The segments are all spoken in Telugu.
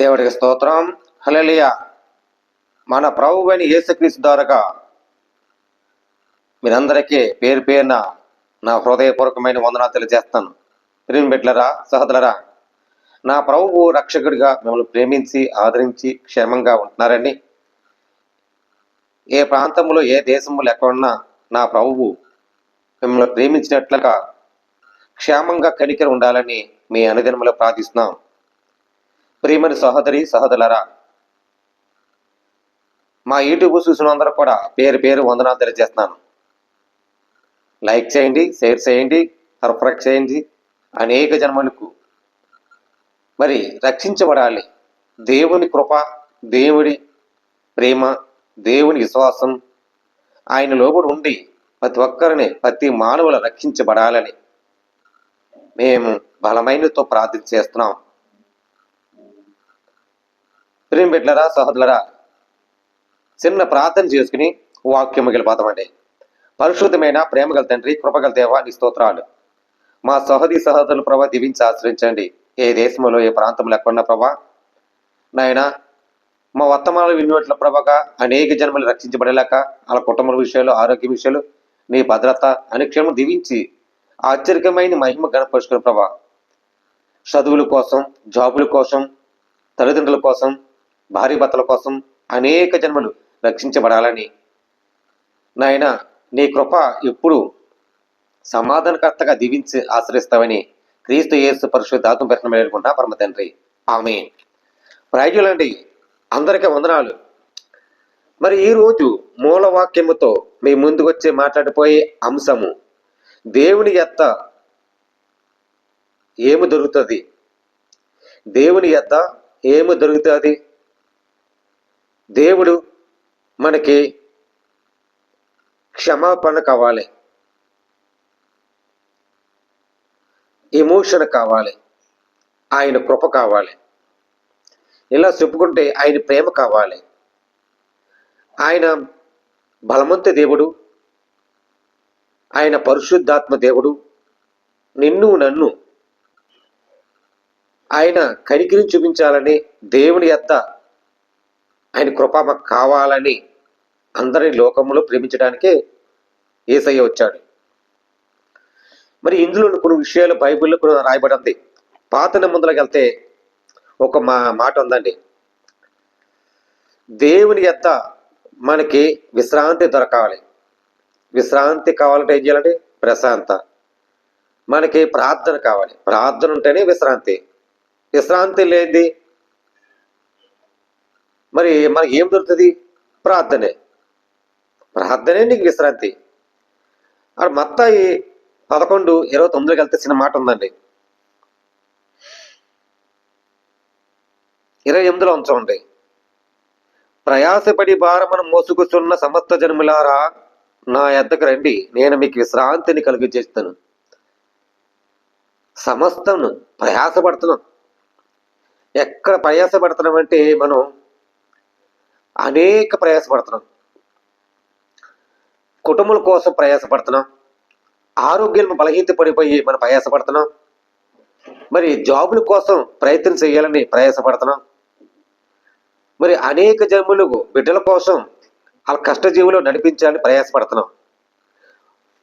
దేవుడికి స్తోత్రం. హలలియ మన ప్రభు అని యేసుక్రీస్తు ద్వారాగా మీరందరికీ పేరు పేరున నా హృదయపూర్వకమైన వందనాలు తెలియజేస్తాను. ప్రేమ బిడ్డలరా సహోదరరా నా ప్రభువు రక్షకుడిగా మిమ్మల్ని ప్రేమించి ఆదరించి క్షేమంగా ఉంటున్నారని ఏ ప్రాంతంలో ఏ దేశంలో ఎక్కడున్నా నా ప్రభువు మిమ్మల్ని ప్రేమించినట్లుగా క్షేమంగా కనికరి ఉండాలని మీ అనుదినములో ప్రార్థిస్తున్నాం. ప్రియమని సహోదరి సహోదరులరా మా యూట్యూబ్ చూసిన అందరూ కూడా పేరు పేరు వందనాలు తెలియజేస్తున్నాను. లైక్ చేయండి షేర్ చేయండి సబ్స్క్రైబ్ చేయండి. అనేక జన్మలకు మరి రక్షించబడాలి. దేవుని కృప దేవుడి ప్రేమ దేవుని విశ్వాసం. ఆయన లోబడి ఉండి ప్రతి ఒక్కరిని ప్రతి మానవుల రక్షించబడాలని మేము బలమైనతో ప్రార్థన చేస్తున్నాం. ప్రేమ బిడ్డలరా సహోదరులరా? చిన్న ప్రార్థన చేసుకుని వాక్యం మిగిలిపోతామండి. పరిశుద్ధమైన ప్రేమగల తండ్రి కృపగల దేవ నీ స్తోత్రాలు. మా సహోదరి సహోదరులు ప్రభా దీవించి ఆశ్రయించండి. ఏ దేశంలో ఏ ప్రాంతంలో ఎక్కడున్న ప్రభా. నాయన మా వర్తమానాలు విన్నట్ల ప్రభగా అనేక జన్మలు రక్షించబడేలాక వాళ్ళ కుటుంబ విషయాలు ఆరోగ్య విషయాలు నీ భద్రత అనుక్షణం దీవించి ఆశ్చర్యమైన మహిమ గణపరుచుకున్న ప్రభా. చదువుల కోసం జాబుల కోసం తల్లిదండ్రుల కోసం భార్య భర్తల కోసం అనేక జన్మలు రక్షించబడాలని. నాయన నీ కృప ఎప్పుడు సమాధానకర్తగా దీవించి ఆశ్రయిస్తావని క్రీస్తు యేసు పరిశుద్ధాత్మ పెట్టడం వేడుకుంటా పరమ తండ్రి. ఆమె ప్రాయులండి అందరికీ వందనాలు. మరి ఈరోజు మూలవాక్యముతో మీ ముందుకు వచ్చి మాట్లాడిపోయే అంశము దేవుని ఎత్త ఏమి దొరుకుతుంది? దేవుని ఎత్త ఏమి దొరుకుతుంది? దేవుడు మనకి క్షమాపణ కావాలి. ఎమోషన్ కావాలి. ఆయన కృప కావాలి. ఇలా చెప్పుకుంటే ఆయన ప్రేమ కావాలి. ఆయన బలవంత దేవుడు. ఆయన పరిశుద్ధాత్మ దేవుడు. నిన్ను నన్ను ఆయన కనికిరిని చూపించాలని దేవుని యొక్క ఆయన కృప మాకు కావాలని అందరి లోకంలో ప్రేమించడానికే ఏసయ్య వచ్చాడు. మరి ఇందులో కొన్ని విషయాలు బైబిల్లో కూడా రాయబడి ఉంది పాత నిబంధనలకు వెళ్తే ఒక మా మాట ఉందండి. దేవుని యొక్క మనకి విశ్రాంతి దొరకాలి. విశ్రాంతి కావాలంటే ఏం చేయాలంటే ప్రశాంత. మనకి ప్రార్థన కావాలి. ప్రార్థన ఉంటేనే విశ్రాంతి. విశ్రాంతి లేనిది మరి మనకి ఏం దొరుకుతుంది? ప్రార్థనే. ప్రార్థనే నీకు విశ్రాంతి. అక్కడ మత్తాయి పదకొండు ఇరవై తొమ్మిదికి వెళ్తే చిన్న మాట ఉందండి. ఇరవై ఎనిమిదిలో ఉంచండి. ప్రయాసపడి భారమను మోసుకుచున్న సమస్త జన్ములారా నా ఎద్దకు రండి. నేను మీకు విశ్రాంతిని కలిగజేస్తాను సమస్తను ప్రయాసపడుతున్నాం. ఎక్కడ ప్రయాసపడుతున్నాం అంటే మనం అనేక ప్రయాసపడుతున్నాం. కుటుంబం కోసం ప్రయాసపడుతున్నాం. ఆరోగ్యం బలహీనత పడిపోయి మనం ప్రయాసపడుతున్నాం. మరి జాబుల కోసం ప్రయత్నం చేయాలని ప్రయాసపడుతున్నాం. మరి అనేక జన్మలకు బిడ్డల కోసం వాళ్ళ కష్టజీవులు నడిపించాలని ప్రయాసపడుతున్నాం.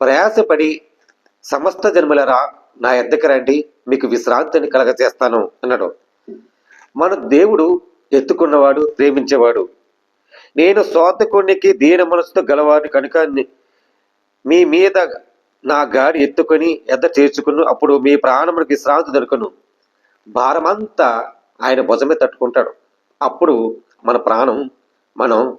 ప్రయాసపడి సమస్త జన్మలరా నా ఎద్దకి రండి మీకు విశ్రాంతిని కలగజేస్తాను అన్నాడు. మన దేవుడు ఎత్తుకున్నవాడు ప్రేమించేవాడు. నేను స్వార్థకునికి దీన మనసుతో గలవాడిని కనుక ని- మీ మీద నా గాడి ఎత్తుకొని ఎద్ద చేర్చుకును అప్పుడు మీ ప్రాణమునికి విశ్రాంతి దొరకను. భారమంతా ఆయన భుజమే తట్టుకుంటాడు. అప్పుడు మన ప్రాణం మనం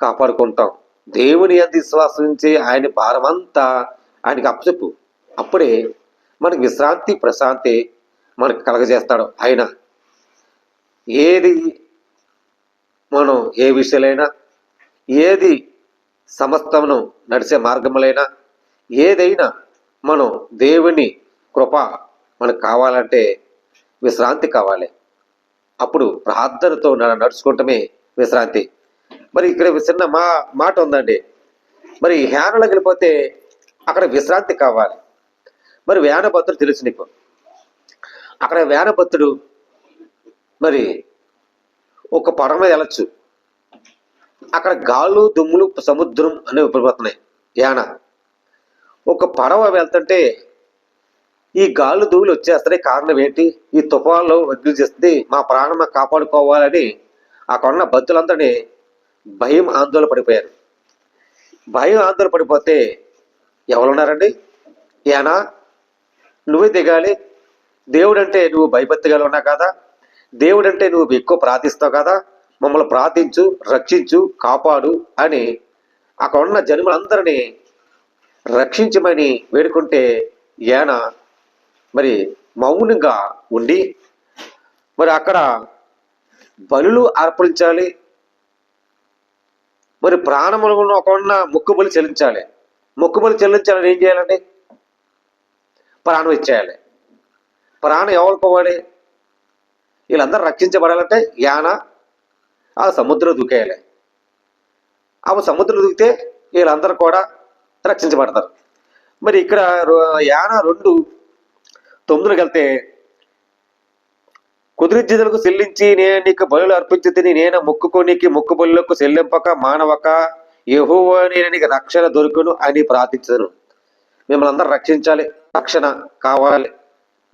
కాపాడుకుంటాం. దేవుని అంత విశ్వాసించి ఆయన భారమంతా ఆయనకి అప్పచెప్పు. అప్పుడే మనకి విశ్రాంతి ప్రశాంతి మనకు కలగజేస్తాడు. ఆయన ఏది మనం ఏ విషయాలైనా ఏది సమస్తమును నడిచే మార్గములైనా ఏదైనా మనం దేవుని కృప మనకు కావాలంటే విశ్రాంతి కావాలి. అప్పుడు ప్రార్థనతో నడుచుకోవటమే విశ్రాంతి. మరి ఇక్కడ చిన్న మా మాట ఉందండి. మరి హ్యానలోకి వెళ్ళిపోతే అక్కడ విశ్రాంతి కావాలి. మరి వేనభద్రుడు తెలుసు నీకు. అక్కడ వేనభద్రుడు మరి ఒక పడవ మీద వెళ్ళచ్చు. అక్కడ గాలు దుమ్ములు సముద్రం అనేవి పడిపోతున్నాయి యాన? ఒక పడవ వెళ్తుంటే ఈ గాలు దుమ్ములు వచ్చేస్తాయి కారణం ఏంటి? ఈ తుఫాన్లో వదిలి చేస్తుంది. మా ప్రాణం కాపాడుకోవాలని అక్కడున్న భక్తులందరినీ భయం ఆందోళన పడిపోయారు. భయం ఆందోళన పడిపోతే ఎవరున్నారండి? యానా? నువ్వే దిగాలి. దేవుడు అంటే నువ్వు భయభక్తిగా ఉన్నా కదా. దేవుడు అంటే నువ్వు ఎక్కువ ప్రార్థిస్తావు కదా మమ్మల్ని ప్రార్థించు రక్షించు కాపాడు అని అక్కడ ఉన్న జనులందరినీ రక్షించమని వేడుకుంటే యాన మరి మౌనంగా ఉండి మరి అక్కడ బలులు అర్పించాలి. మరి ప్రాణములను ఒక ఉన్న మొక్కుబలి చెల్లించాలి. మొక్కుబలి చెల్లించాలని ఏం చేయాలండి? ప్రాణం ఇచ్చేయాలి. ప్రాణం ఎవరికి పోవాలి వీళ్ళందరూ రక్షించబడాలంటే యాన ఆ సముద్రం దూకేయాలి. ఆ సముద్రం దూకితే వీళ్ళందరూ కూడా రక్షించబడతారు. మరి ఇక్కడ రో- యాన రెండు తొమ్మిదికి వెళ్తే కుదిరిజ్జులకు చెల్లించి నేను నీకు బలులు అర్పించి తిని నేను మొక్కుకోనికి మొక్కు బలులకు చెల్లింపక మానవక యహోవ నేను నీకు రక్షణ దొరుకును అని ప్రార్థించను. మిమ్మల్ని అందరూ రక్షించాలి రక్షణ కావాలి.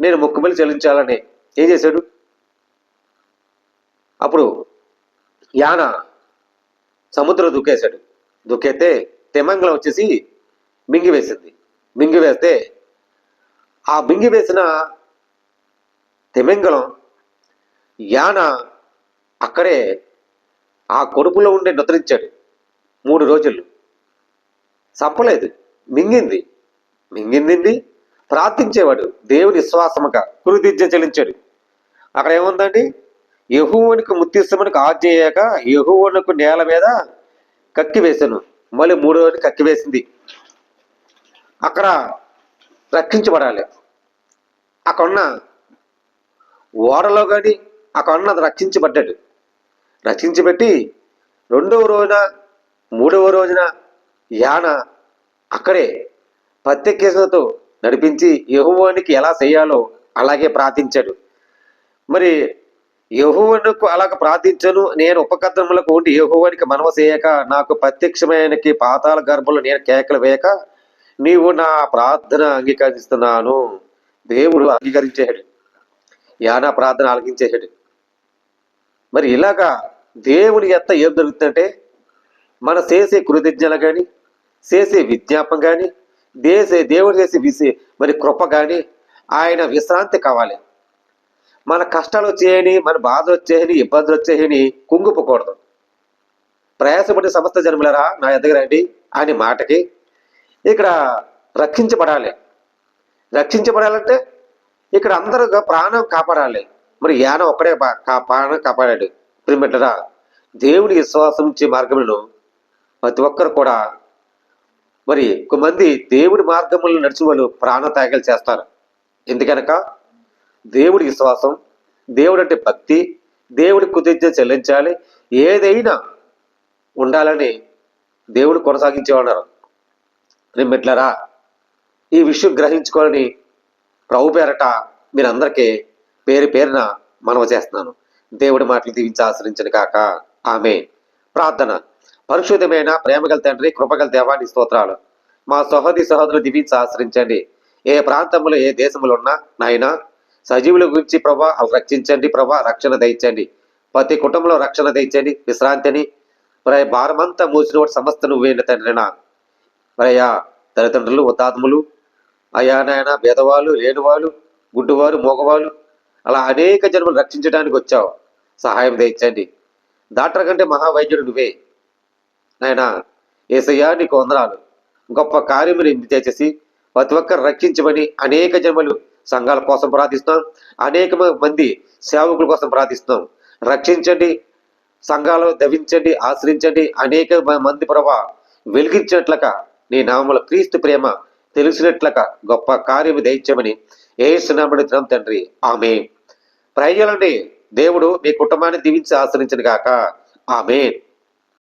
నేను మొక్కుబలి చెల్లించాలని. ఏం చేశాడు? అప్పుడు యాన సముద్రం దుక్కేశాడు. దుక్కేస్తే తెమంగళం వచ్చేసి మింగి వేసింది. మింగి వేస్తే ఆ మింగి వేసిన తెమంగళం యాన అక్కడే ఆ కొడుపులో ఉండే నిద్రించాడు మూడు రోజులు. చంపలేదు. మింగింది. మింగింది ప్రార్థించేవాడు. దేవుని విశ్వాసముగా కురుదిద్య చెల్లించాడు. అక్కడ ఏముందండి? యహువునికి ముత్తిస్తమునికి ఆజ్ఞయ్యాక యహువునకు నేల మీద కక్కి వేశాను. మళ్ళీ మూడో రోజు కక్కి వేసింది. అక్కడ రక్షించబడాలి. అక్కడ ఉన్న ఓడలో కానీ అక్కడ ఉన్నది రక్షించబడ్డాడు. రక్షించబెట్టి రెండవ రోజున మూడవ రోజున యాన అక్కడే ప్రత్యేకతతో నడిపించి యహువానికి ఎలా చేయాలో అలాగే ప్రార్థించాడు. మరి యహోవనుకు అలాగ ప్రార్థించను. నేను ఉపకద్రములకు ఉండి యహోవానికి మనవ చేయక నాకు ప్రత్యక్షమైనకి పాతాల గర్భంలో నేను కేకలు వేయక నీవు నా ప్రార్థన అంగీకరిస్తున్నాను. దేవుడు అంగీకరించాడు యానా ప్రార్థన ఆలకించేసాడు మరి ఇలాగా దేవుని ఎత్త ఏం జరుగుతుందంటే మన చేసే కృతజ్ఞలు కానీ చేసే విజ్ఞాపం కానీ దేశే దేవుడు చేసే విసి మరి కృప కానీ ఆయన విశ్రాంతి కావాలి. మన కష్టాలు వచ్చేయని మన బాధలు వచ్చేయని ఇబ్బందులు వచ్చేయని కుంగిపోకూడదు. ప్రయాసపడి సమస్త జన్మలరా నా ఎదగరండి అని మాటకి ఇక్కడ రక్షించబడాలి. రక్షించబడాలంటే ఇక్కడ అందరూ ప్రాణం కాపాడాలి. మరి యాన ఒక్కడే కా ప్రాణం కాపాడాడు. ప్రిమిటరా దేవుడి విశ్వాసం ఇచ్చే మార్గములను ప్రతి ఒక్కరు కూడా మరి కొంతమంది దేవుడి మార్గములను నడిచిన వాళ్ళు ప్రాణ త్యాగాలు చేస్తారు. ఎందుకనక దేవుడి విశ్వాసం దేవుడు అంటే భక్తి దేవుడి కృతజ్ఞత చెల్లించాలి ఏదైనా ఉండాలని దేవుడు కొనసాగించేవాడు నిమ్మెట్లరా ఈ విషయం గ్రహించుకోవాలని ప్రభు పేరట మీరందరికీ పేరు పేరున మనవ చేస్తున్నాను. దేవుడి మాటలు దీవించి ఆశ్రయించను కాక ఆమె ప్రార్థన. పరిశుద్ధమైన ప్రేమగల తండ్రి కృపగల దేవాన్ని స్తోత్రాలు. మా సహోదరి సహోదరులు దీవించి ఆశ్రయించండి. ఏ ప్రాంతంలో ఏ దేశంలో ఉన్నా నాయనా సజీవుల గురించి ప్రభా రక్షించండి ప్రభా రక్షణ దయచండి ప్రతి కుటుంబంలో రక్షణ దయచండి విశ్రాంతిని. మరి భారమంతా మూసిన వాటి సమస్త నువ్వేంటి తండ్రి మరయ్యా తల్లిదండ్రులు ఉత్తాత్ములు అయ్యా నాయన బేదవాళ్ళు లేనివాళ్ళు గుడ్డువారు మోగవాళ్ళు అలా అనేక జన్మలు రక్షించడానికి వచ్చావు. సహాయం దయచండి డాక్టర్ కంటే మహావైద్యుడు నువ్వే. నాయన ఏసయ్యా నీకు వందనాలు. గొప్ప కార్యములు చేసేసి ప్రతి ఒక్కరు రక్షించమని అనేక జన్మలు సంఘాల కోసం ప్రార్థిస్తున్నాం. అనేక మంది సేవకుల కోసం ప్రార్థిస్తున్నాం. రక్షించండి సంఘాలు దవించండి ఆశ్రయించండి. అనేక మంది ప్రభా వెలిగించినట్లక నీ నామల క్రీస్తు ప్రేమ తెలిసినట్లక గొప్ప కార్యము దయచమని ఏ తండ్రి. ఆమె ప్రజలండి దేవుడు మీ కుటుంబాన్ని దీవించి ఆశ్రయించను గాక. ఆమె